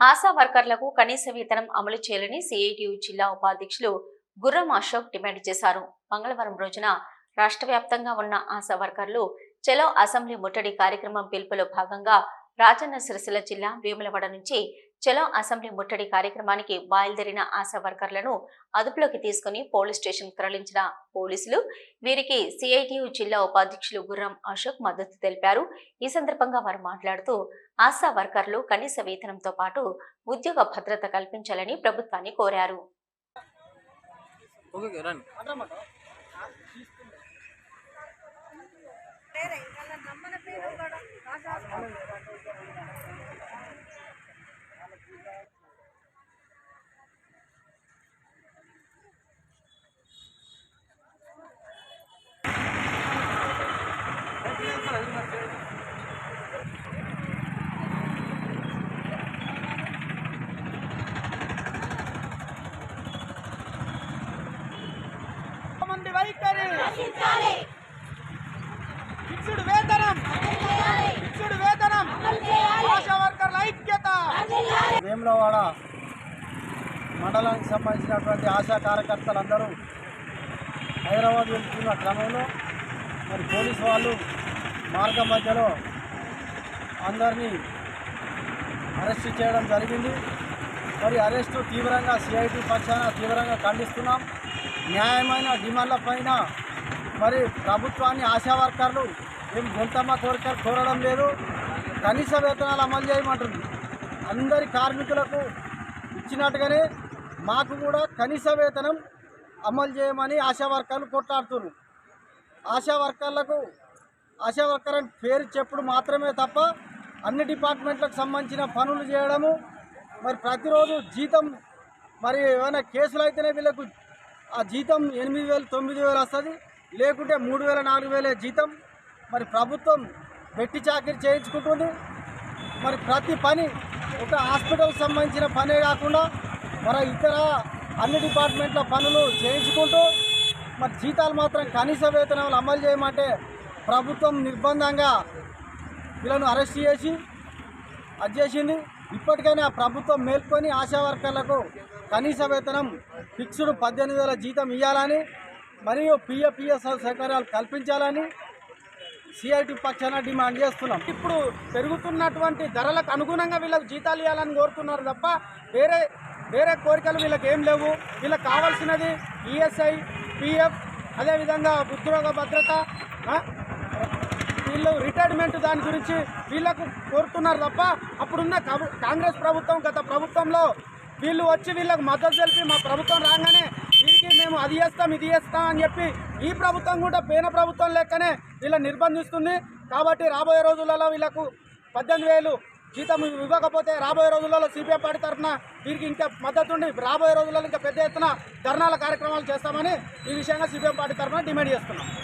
ఆశా వర్కర్లకు కనీస వేతనం అమలు చేయాలని సిఐటియు జిల్లా ఉపాధ్యక్షులు గుర్రం అశోక్ డిమాండ్ చేశారు. మంగళవారం రోజున రాష్ట్ర వ్యాప్తంగా ఉన్న ఆశా వర్కర్లు చలో అసెంబ్లీ ముట్టడి కార్యక్రమం పిలుపులో భాగంగా రాజన్న సిరిసిల్ల జిల్లా వేములవాడ నుంచి చలో అసెంబ్లీ ముట్టడి కార్యక్రమానికి బయలుదేరిన ఆశా వర్కర్లను అదుపులోకి తీసుకుని పోలీస్ స్టేషన్ తరలించిన పోలీసులు వీరికి సిఐటియు జిల్లా ఉపాధ్యక్షులు గుర్రం అశోక్ మద్దతు తెలిపారు. ఈ సందర్భంగా వారు మాట్లాడుతూ ఆశా వర్కర్లు కనీస వేతనంతో పాటు ఉద్యోగ భద్రత కల్పించాలని ప్రభుత్వాన్ని కోరారు. ఓకే వేతనం. ఫిక్స్డ్ వేతనం. ఆశా వర్కర్ల ఐక్యత. వేములవాడ మండలానికి సంబంధించినటువంటి ఆశా కార్యకర్తలందరూ హైదరాబాద్ వెళ్తున్న క్రమంలో మరి పోలీసు వాళ్ళు మార్గం మధ్యలో అందరినీ అరెస్ట్ చేయడం జరిగింది. మరి అరెస్టు తీవ్రంగా సిఐటి పక్షాన తీవ్రంగా ఖండిస్తున్నాం. న్యాయమైన డిమాండ్ల పైన మరి ప్రభుత్వాన్ని ఆశా వర్కర్లు ఏం గొంతమ్మ కోరికలు కోరడం లేదు. కనీస వేతనాలు అమలు చేయమంటుంది. అందరి కార్మికులకు ఇచ్చినట్టుగానే మాకు కూడా కనీస వేతనం అమలు చేయమని ఆశా వర్కర్లు కొట్లాడుతున్నారు. ఆశా వర్కర్లకు ఆశా వర్కర్ అని పేరు చెప్పుడు మాత్రమే తప్ప అన్ని డిపార్ట్మెంట్లకు సంబంధించిన పనులు చేయడము మరి ప్రతిరోజు జీతం మరి ఏమైనా కేసులు అయితేనే వీళ్ళకు ఆ జీతం ఎనిమిది వేలు తొమ్మిది వేలు వస్తుంది. లేకుంటే మూడు వేల నాలుగు వేలే జీతం. మరి ప్రభుత్వం వెట్టి చాకరీ చేయించుకుంటుంది. మరి ప్రతి పని ఒక హాస్పిటల్ సంబంధించిన పనే కాకుండా మరి ఇతర అన్ని డిపార్ట్మెంట్ల పనులు చేయించుకుంటూ మరి జీతాలు మాత్రం కనీస వేతనాలు అమలు చేయమంటే ప్రభుత్వం నిర్బంధంగా వీళ్ళను అరెస్ట్ చేసి అది చేసింది. ఇప్పటికైనా ప్రభుత్వం మేల్కొని ఆశా వర్కర్లకు కనీస వేతనం ఫిక్స్డ్ పద్దెనిమిది వేల జీతం ఇవ్వాలని మరియు పిఎఫ్ఈఎస్ సౌకర్యాలు కల్పించాలని సిఐటి పక్షాన డిమాండ్ చేస్తున్నాం. ఇప్పుడు పెరుగుతున్నటువంటి ధరలకు అనుగుణంగా వీళ్ళకి జీతాలు ఇవ్వాలని కోరుతున్నారు తప్ప వేరే వేరే కోరికలు వీళ్ళకి ఏం లేవు. వీళ్ళకి కావాల్సినది ఈఎస్ఐ పిఎఫ్ అదేవిధంగా ఉద్యోగ భద్రత వీళ్ళు రిటైర్మెంట్ దాని గురించి వీళ్ళకు కోరుతున్నారు తప్ప అప్పుడున్న కాంగ్రెస్ ప్రభుత్వం గత ప్రభుత్వంలో వీళ్ళు వచ్చి వీళ్ళకు మద్దతు తెలిపి మా ప్రభుత్వం రాగానే వీరికి మేము అది చేస్తాం ఇది చేస్తాం అని చెప్పి ఈ ప్రభుత్వం కూడా పేన ప్రభుత్వం లెక్కనే వీళ్ళని నిర్బంధిస్తుంది. కాబట్టి రాబోయే రోజులలో వీళ్ళకు పద్దెనిమిది వేలు జీతం ఇవ్వకపోతే రాబోయే రోజులలో సిపిఎం పార్టీ తరఫున వీరికి ఇంకా మద్దతు ఉండి రాబోయే రోజులలో ఇంకా పెద్ద ఎత్తున ధర్నాల కార్యక్రమాలు చేస్తామని ఈ విషయంగా సిపిఎం పార్టీ తరఫున డిమాండ్ చేస్తున్నాం.